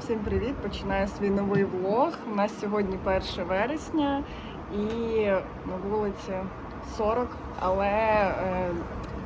Всім привіт! Починаю свій новий влог. У нас сьогодні 1 вересня і на вулиці 40, але е,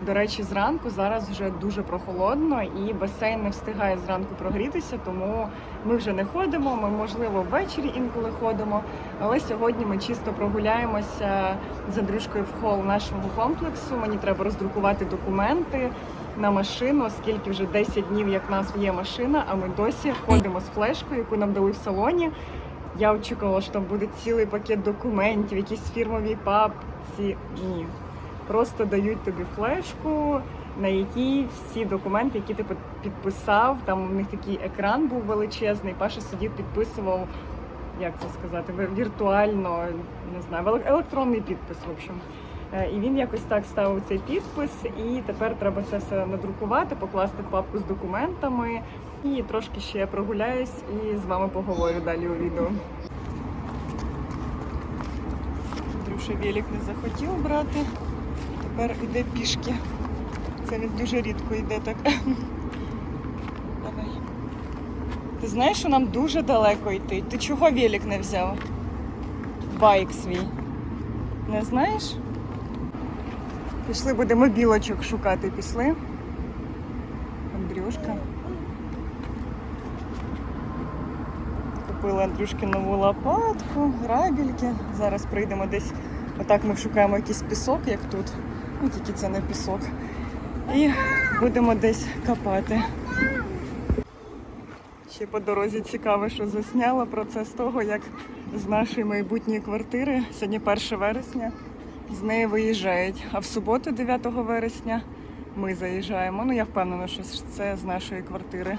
до речі, зранку зараз вже дуже прохолодно і басейн не встигає зранку прогрітися, тому ми вже не ходимо. Ми, можливо, ввечері інколи ходимо. Але сьогодні ми чисто прогуляємося за дружкою в хол нашого комплексу. Мені треба роздрукувати документи на машину, оскільки вже 10 днів, як в нас є машина, а ми досі ходимо з флешкою, яку нам дали в салоні. Я очікувала, що там буде цілий пакет документів, якісь фірмові папці. Ні. Просто дають тобі флешку, на якій всі документи, які ти підписав. Там у них такий екран був величезний. Паша сидів, підписував, як це сказати, віртуально, не знаю, еле- електронний підпис, в общем. Е, І він якось так ставив цей підпис, і тепер треба це все надрукувати, покласти в папку з документами. І трошки ще прогуляюсь і з вами поговорю далі у відео. Андрюша велик не захотів брати, тепер іде пішки. Це він дуже рідко йде так. Давай. Ти знаєш, що нам дуже далеко йти. Ти чого велик не взяв? Байк свій. Не знаєш? Пішли, будемо білочок шукати. Пішли. Андрюшка. Купили Андрюшки нову лопатку, грабельки. Зараз прийдемо десь. Отак ми шукаємо якийсь пісок, як тут. Ну, тільки це не пісок. І будемо десь копати. Ще по дорозі цікаво, що засняла процес того, як з нашої майбутньої квартири, сьогодні 1 вересня, з неї виїжджають. А в суботу, 9 вересня, ми заїжджаємо. Ну, я впевнена, що це з нашої квартири.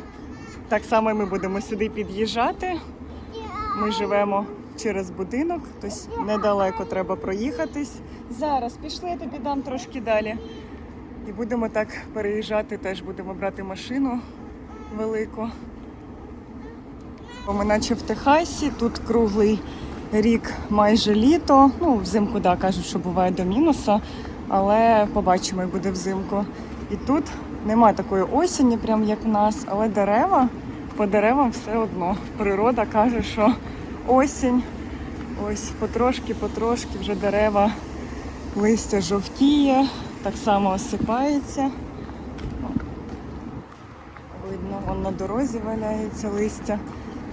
Так само ми будемо сюди під'їжджати. Ми живемо через будинок, тобто недалеко треба проїхатись. Зараз пішли, я тобі дам трошки далі. І будемо так переїжджати, теж будемо брати машину велику. Ми наче в Техасі, тут круглий рік майже літо. Ну, взимку, да, кажуть, що буває до мінуса, але побачимо, як буде взимку. І тут нема такої осені, прям як в нас, але дерева, по деревам все одно. Природа каже, що осінь. Ось потрошки-потрошки вже дерева, листя жовтіє, так само осипається. Видно, вон на дорозі валяється листя.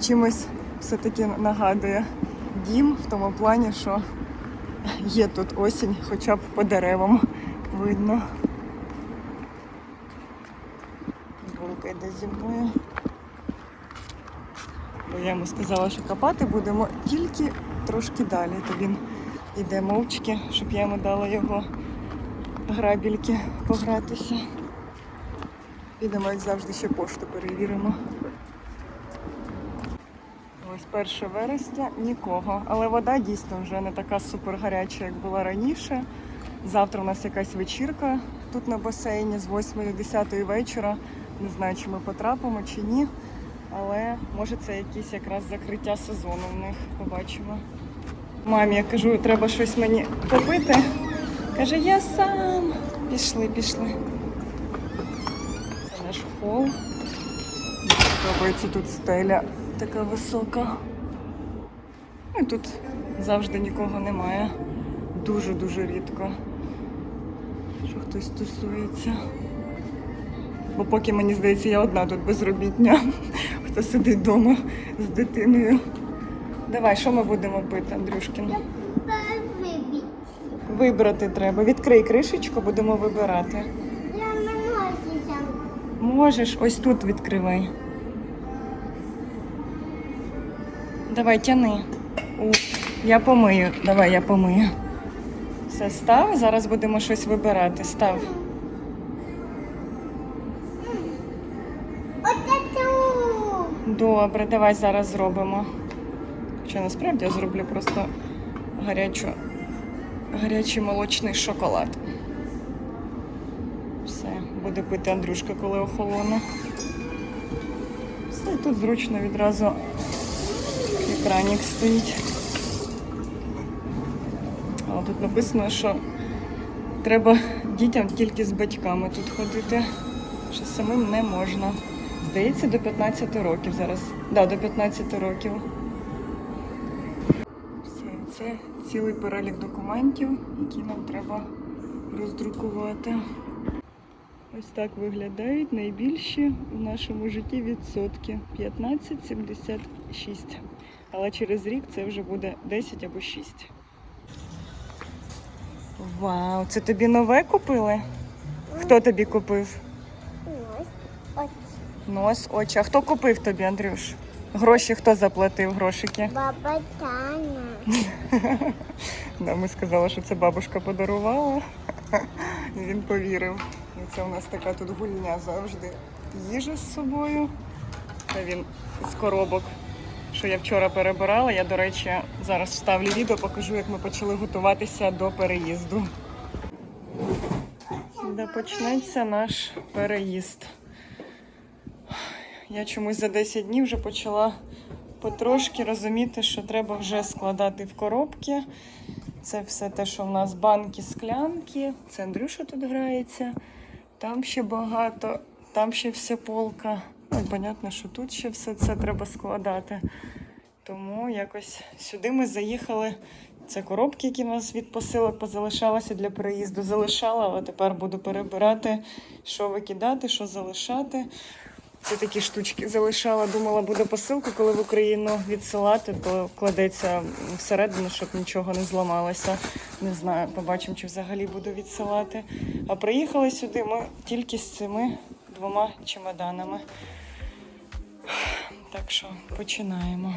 Чимось все-таки нагадує дім в тому плані, що є тут осінь, хоча б по деревам видно. Булка йде зі мною. Бо я йому сказала, що копати будемо тільки трошки далі, то він йде мовчки, щоб я йому дала його грабільки погратися. Підемо, як завжди, ще пошту перевіримо. Ось 1 вересня нікого. Але вода дійсно вже не така супер гаряча, як була раніше. Завтра у нас якась вечірка тут на басейні з 8 до 10 вечора. Не знаю, чи ми потрапимо чи ні. Але може це якесь якраз закриття сезону в них. Побачимо. Мамі, я кажу, треба щось мені попити. Каже, я сам. Пішли, пішли. Це наш хол. Подобається тут стеля така висока. Ну, і тут завжди нікого немає. Дуже-дуже рідко. Що хтось тусується. Бо поки мені здається, я одна тут безробітня, хто сидить вдома з дитиною. Давай, що ми будемо пити, Андрюшкін? Вибрати треба. Відкрий кришечку, будемо вибирати. Я не можу. Можеш, ось тут відкривай. Давай, тяни. У, я помию. Давай, я помию. Все, став. Зараз будемо щось вибирати. Став. Добре, давай зараз зробимо. Хоча насправді я зроблю просто гарячу, гарячий молочний шоколад. Все, буде пити Андрюшка, коли охолоне. Все, тут зручно відразу екранік стоїть. Тут написано, що треба дітям тільки з батьками тут ходити, що самим не можна. Здається, до 15 років зараз. Да, до 15 років. Все, це цілий перелік документів, які нам треба роздрукувати. Ось так виглядають найбільші в нашому житті відсотки 15,76. Але через рік це вже буде 10 або 6. Вау, це тобі нове купили? Хто тобі купив? Ось. Ось. Нос, очі. А хто купив тобі, Андрюш? Гроші хто заплатив, грошики? Баба Таня. Да, ми сказали, що це бабушка подарувала. Він повірив. І це у нас така тут гульня завжди. Їжа з собою. Це він з коробок, що я вчора перебирала. Я, до речі, зараз вставлю відео, покажу, як ми почали готуватися до переїзду. Де почнеться наш переїзд. Я чомусь за 10 днів вже почала потрошки розуміти, що треба вже складати в коробки. Це все те, що в нас банки, склянки. Це Андрюша тут грається. Там ще багато, там ще вся полка. Ну, понятно, що тут ще все це треба складати. Тому якось сюди ми заїхали. Це коробки, які в нас від посилок позалишалися для переїзду. Залишала, але тепер буду перебирати, що викидати, що залишати. Це такі штучки залишала. Думала, буде посилку, коли в Україну відсилати, то кладеться всередину, щоб нічого не зламалося. Не знаю, побачимо, чи взагалі буду відсилати. А приїхали сюди ми тільки з цими двома чемоданами. Так що починаємо.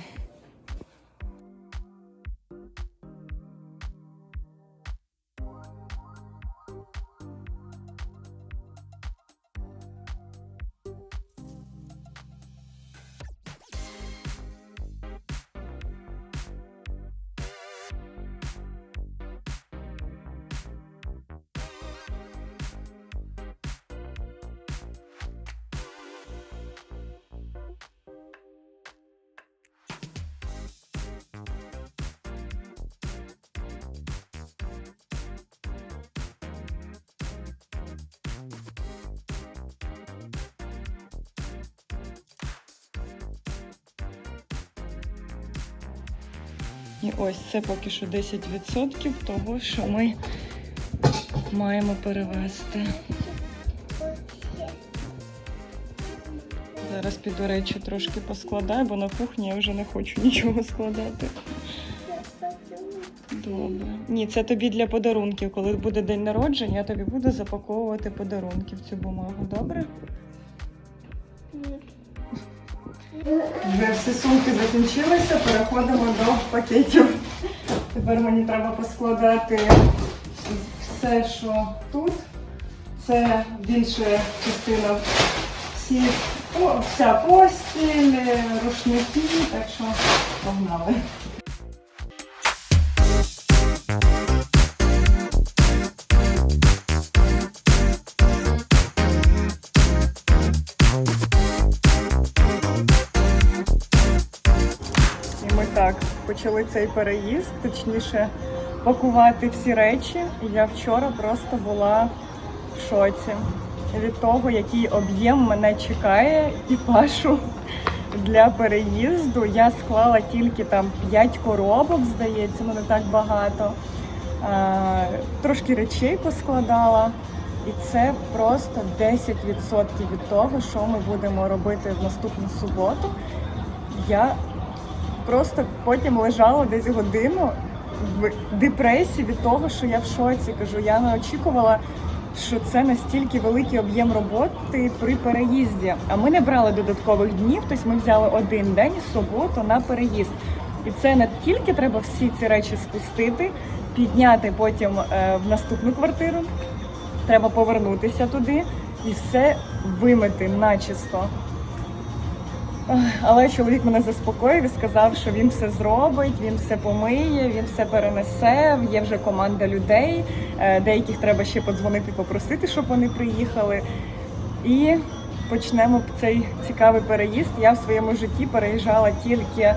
І ось це поки що 10% того, що ми маємо перевезти. Зараз піду речі трошки поскладаю, бо на кухні я вже не хочу нічого складати. Добре. Ні, це тобі для подарунків. Коли буде день народження, я тобі буду запаковувати подарунки в цю бумагу. Добре? Вже всі сумки закінчилися, переходимо до пакетів. Тепер мені треба поскладати все, що тут. Це більша частина всі, о, вся постіль, рушники, так що погнали. Почали цей переїзд, точніше пакувати всі речі. І я вчора просто була в шоці від того, який об'єм мене чекає і пашу для переїзду. Я склала тільки там 5 коробок, здається, ну не так багато. Трошки речей поскладала. І це просто 10% від того, що ми будемо робити в наступну суботу. Я просто потім лежала десь годину в депресії від того, що я в шоці. Кажу, я не очікувала, що це настільки великий об'єм роботи при переїзді. А ми не брали додаткових днів, тобто ми взяли один день суботу на переїзд. І це не тільки треба всі ці речі спустити, підняти потім е, в наступну квартиру. Треба повернутися туди і все вимити начисто. Але чоловік мене заспокоїв і сказав, що він все зробить, він все помиє, він все перенесе. Є вже команда людей. е, Деяких треба ще подзвонити, попросити, щоб вони приїхали. І почнемо цей цікавий переїзд. Я в своєму житті переїжджала тільки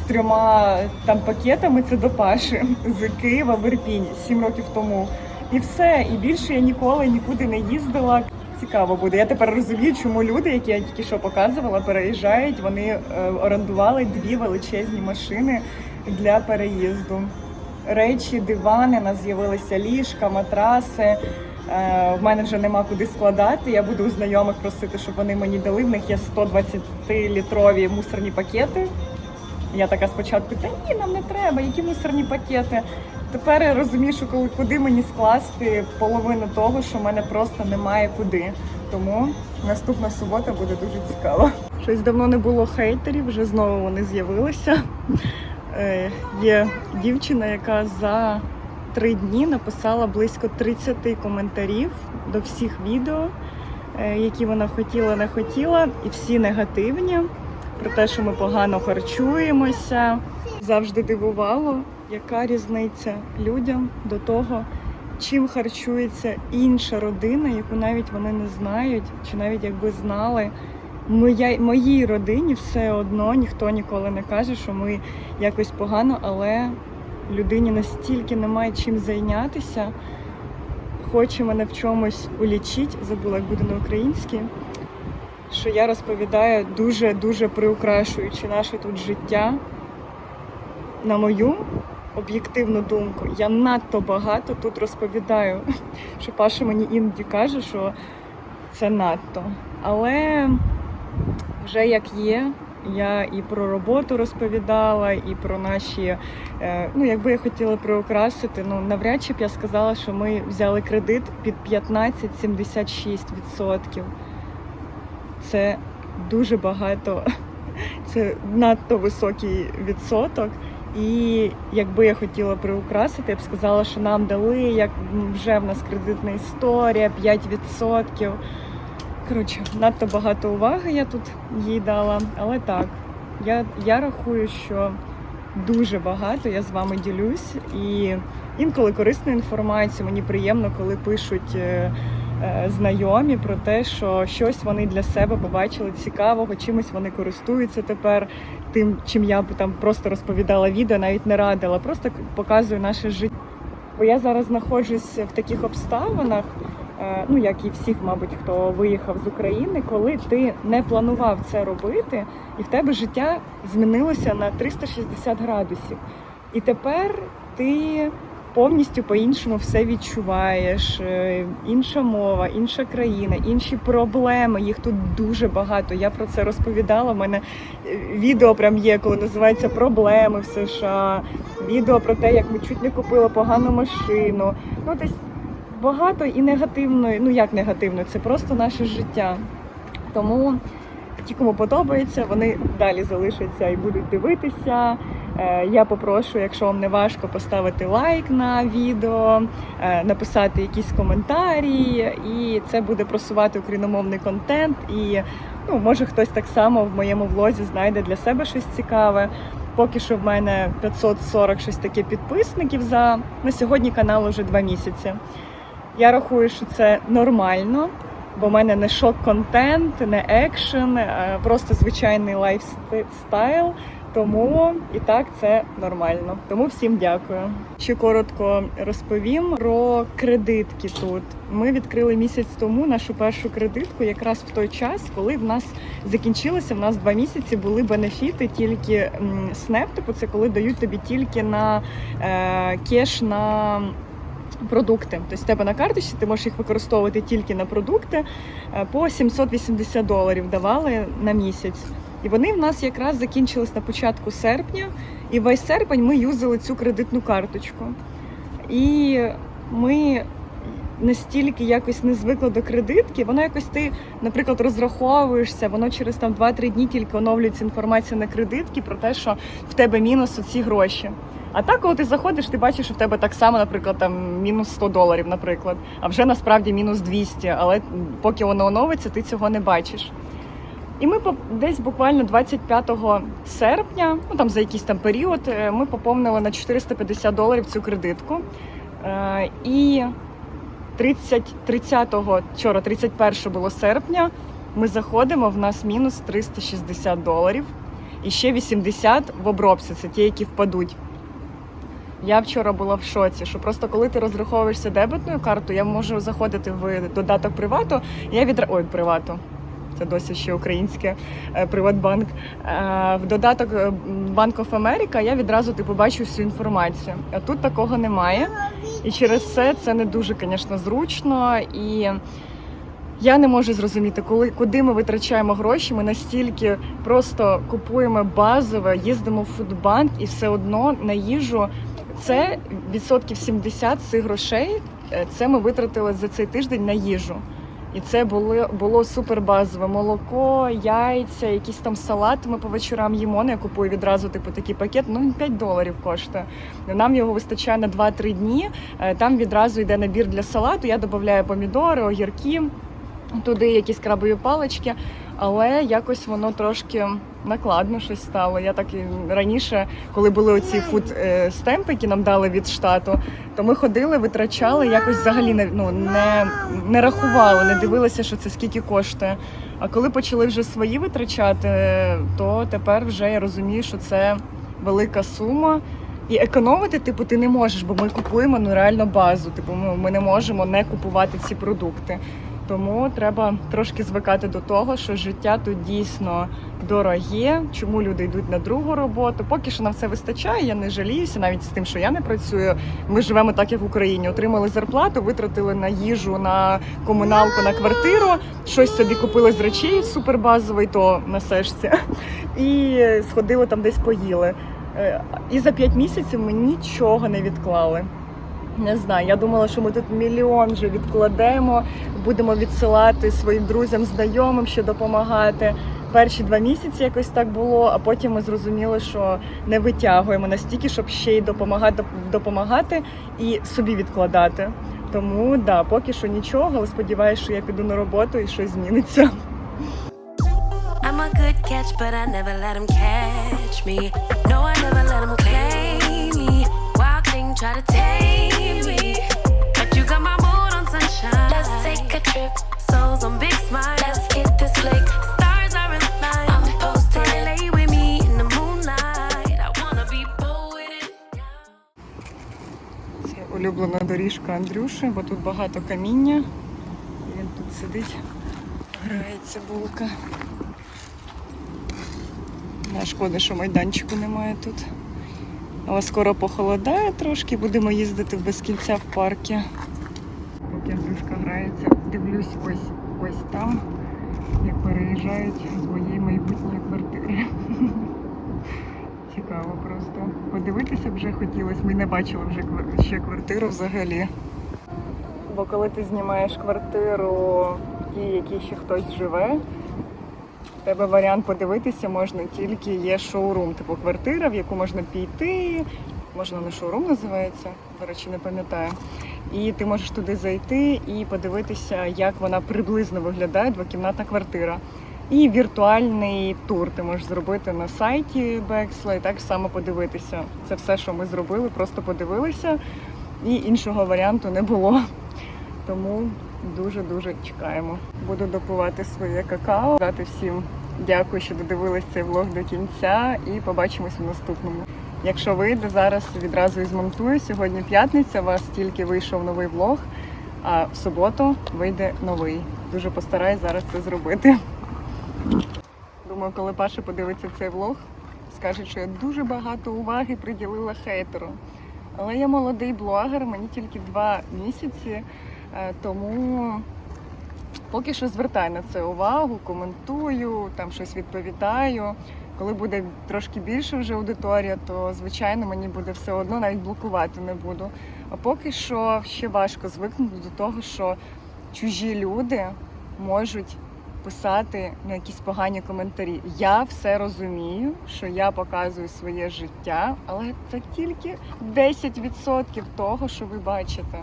з трьома там пакетами. Це до Паші з Києва в Ірпінь сім років тому. І все. І більше я ніколи нікуди не їздила. Цікаво буде. Я тепер розумію, чому люди, які я тільки що показувала, переїжджають. Вони е, орендували дві величезні машини для переїзду. Речі, дивани, у нас з'явилися ліжка, матраси. Е, В мене вже нема куди складати. Я буду у знайомих просити, щоб вони мені дали. В них є 120-літрові мусорні пакети. Я така спочатку, та ні, нам не треба, які мусорні пакети. Тепер я розумію, що коли куди мені скласти половину того, що в мене просто немає куди. Тому наступна субота буде дуже цікаво. Щось давно не було хейтерів, вже знову вони з'явилися. Е, є дівчина, яка за три дні написала близько 30 коментарів до всіх відео, е, які вона хотіла, не хотіла, і всі негативні про те, що ми погано харчуємося. Завжди дивувало, яка різниця людям до того, чим харчується інша родина, яку навіть вони не знають, чи навіть якби знали. Моя, моїй родині все одно ніхто ніколи не каже, що ми якось погано, але людині настільки немає чим зайнятися, хоче мене в чомусь улічить, забула, як буде на українській, що я розповідаю дуже-дуже приукрашуючи наше тут життя. На мою об'єктивну думку, я надто багато тут розповідаю, що Паша мені іноді каже, що це надто. Але вже як є, я і про роботу розповідала, і про наші. е, Ну, якби я хотіла приукрасити, ну навряд чи б я сказала, що ми взяли кредит під 15,76%. Це дуже багато, це надто високий відсоток. І якби я хотіла приукрасити, я б сказала, що нам дали, як вже в нас кредитна історія, 5%. Коротше, надто багато уваги я тут їй дала, але так, я, я рахую, що дуже багато я з вами ділюсь, і інколи корисну інформацію. Мені приємно, коли пишуть е, знайомі про те, що щось вони для себе побачили цікавого, чимось вони користуються тепер. Тим, чим я там просто розповідала відео, навіть не радила, просто показую наше життя. Бо я зараз знаходжусь в таких обставинах, е, ну як і всіх, мабуть, хто виїхав з України, коли ти не планував це робити, і в тебе життя змінилося на 360 градусів. І тепер ти повністю по-іншому все відчуваєш. Е, Інша мова, інша країна, інші проблеми. Їх тут дуже багато. Я про це розповідала. У мене е, відео прям є, коли називається Проблеми в США. Відео про те, як ми чуть не купили погану машину. Ну, десь багато і негативної. Ну як негативно, це просто наше життя. Тому ті, кому подобається, вони далі залишаться і будуть дивитися. Е, Я попрошу, якщо вам не важко, поставити лайк на відео, е, написати якісь коментарі, і це буде просувати україномовний контент. І ну, може хтось так само в моєму влозі знайде для себе щось цікаве. Поки що в мене 540 щось таке підписників за на сьогодні канал уже два місяці. Я рахую, що це нормально, бо в мене не шок-контент, не екшен, а просто звичайний лайфстайл. Тому і так це нормально. Тому всім дякую. Ще коротко розповім про кредитки тут. Ми відкрили місяць тому нашу першу кредитку, якраз в той час, коли в нас закінчилося. В нас два місяці були бенефіти, тільки снеп, типу це коли дають тобі тільки на е, кеш на продукти. Тобто в тебе на карточці ти можеш їх використовувати тільки на продукти е, по 780 доларів давали на місяць. І вони в нас якраз закінчились на початку серпня, і весь серпень ми юзали цю кредитну карточку. І ми настільки якось не звикли до кредитки, воно якось ти, наприклад, розраховуєшся, воно через там 2-3 дні тільки оновлюється інформація на кредитки про те, що в тебе мінус оці гроші. А так, коли ти заходиш, ти бачиш, що в тебе так само, наприклад, там мінус 100 доларів, наприклад, а вже насправді мінус 200, але поки воно оновиться, ти цього не бачиш. І ми десь буквально 25 серпня, ну там за якийсь там період, е, ми поповнили на 450 доларів цю кредитку. Е, І 30, 30-го, вчора, 31 було серпня, ми заходимо, в нас мінус 360 доларів. І ще 80 в обробці, це ті, які впадуть. Я вчора була в шоці, що просто коли ти розраховуєшся дебетною картою, я можу заходити в додаток привату. Я відра... Ой, привату. Це досі ще українське е, Приватбанк. Е, В додаток е, Bank of America я відразу типу бачу всю інформацію. А тут такого немає. І через це це не дуже, звісно, зручно. І я не можу зрозуміти, коли куди ми витрачаємо гроші. Ми настільки просто купуємо базове, їздимо в фудбанк і все одно на їжу. Це відсотків 70 цих грошей. е, Це ми витратили за цей тиждень на їжу. І це було, було супер базове. Молоко, яйця, якісь там салати ми по вечорам їмо. Ну, Я купую відразу типу такий пакет. Ну він 5 доларів коштує. Нам його вистачає на 2-3 дні. Е, Там відразу йде набір для салату. Я додаю помідори, огірки, туди якісь крабові палички. Але якось воно трошки накладно щось стало. Я так і раніше, коли були оці фуд е, які нам дали від штату, то ми ходили, витрачали, якось взагалі не ну не, не рахували, не дивилися, що це скільки коштує. А коли почали вже свої витрачати, то тепер вже я розумію, що це велика сума. І економити, типу, ти не можеш, бо ми купуємо ну реально базу. Типу, ми, ми не можемо не купувати ці продукти. Тому треба трошки звикати до того, що життя тут дійсно дороге. Чому люди йдуть на другу роботу? Поки що нам все вистачає. Я не жаліюся, навіть з тим, що я не працюю. Ми живемо так, як в Україні. Отримали зарплату, витратили на їжу, на комуналку, на квартиру. Щось собі купили з речей супербазовий, то на. І сходили там десь поїли. Е, І за 5 місяців ми нічого не відклали. Не знаю, я думала, що ми тут мільйон вже відкладемо, будемо відсилати своїм друзям, знайомим, ще допомагати. Перші два місяці якось так було, а потім ми зрозуміли, що не витягуємо настільки, щоб ще й допомагати, допомагати і собі відкладати. Тому да, поки що нічого, але сподіваюся, що я піду на роботу і щось зміниться. I'm a good catch, but I never let him catch me. No, I never try to tame me. But you got my mood on sunshine. Let's take a trip. Souls on big smile. Let's hit this lake. Stars are in line. I'm posted. Lay with me in the moonlight. I wanna be bold. Це улюблена доріжка Андрюші, бо тут багато каміння. Він тут сидить, грається булка. Не шкода, що майданчику немає тут. Але скоро похолодає трошки, будемо їздити без кінця в парки. Поки Андрюшка грається, дивлюсь ось ось там, як переїжджають з моєї майбутньої квартири. Цікаво просто. Подивитися вже хотілося. Ми не бачили вже ще квартиру взагалі. Бо коли ти знімаєш квартиру в тій, якій ще хтось живе, тебе варіант подивитися можна тільки є шоурум, типу квартира, в яку можна піти. Можна не шоурум називається, до речі, не пам'ятаю. І ти можеш туди зайти і подивитися, як вона приблизно виглядає, двокімнатна квартира. І віртуальний тур ти можеш зробити на сайті Бексла і так само подивитися. Це все, що ми зробили, просто подивилися, і іншого варіанту не було. Тому дуже-дуже чекаємо. Буду допивати своє какао. Дати всім дякую, що додивились цей влог до кінця, і побачимось у наступному. Якщо вийде, зараз відразу і змонтую. Сьогодні п'ятниця, у вас тільки вийшов новий влог, а в суботу вийде новий. Дуже постараюсь зараз це зробити. Думаю, коли Паша подивиться цей влог, скаже, що я дуже багато уваги приділила хейтеру. Але я молодий блогер, мені тільки два місяці, е, тому поки що звертаю на це увагу, коментую, там щось відповідаю. Коли буде трошки більше вже аудиторія, то звичайно мені буде все одно, навіть блокувати не буду. А поки що ще важко звикнути до того, що чужі люди можуть писати ну, якісь погані коментарі. Я все розумію, що я показую своє життя, але це тільки 10% того, що ви бачите.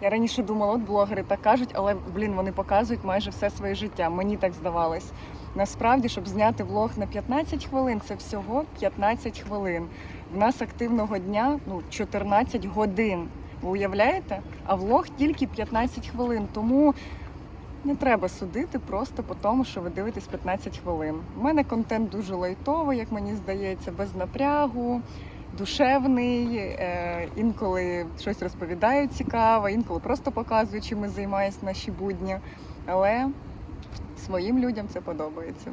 Я раніше думала, от блогери так кажуть, але блін, вони показують майже все своє життя. Мені так здавалось. Насправді, щоб зняти влог на 15 хвилин, це всього 15 хвилин. В нас активного дня ну 14 годин. Ви уявляєте? А влог тільки 15 хвилин. Тому не треба судити просто по тому, що ви дивитесь 15 хвилин. У мене контент дуже лайтовий, як мені здається, без напрягу, душевний, е, інколи щось розповідаю цікаве, інколи просто показую, чим ми займаємось наші будні. Але своїм людям це подобається.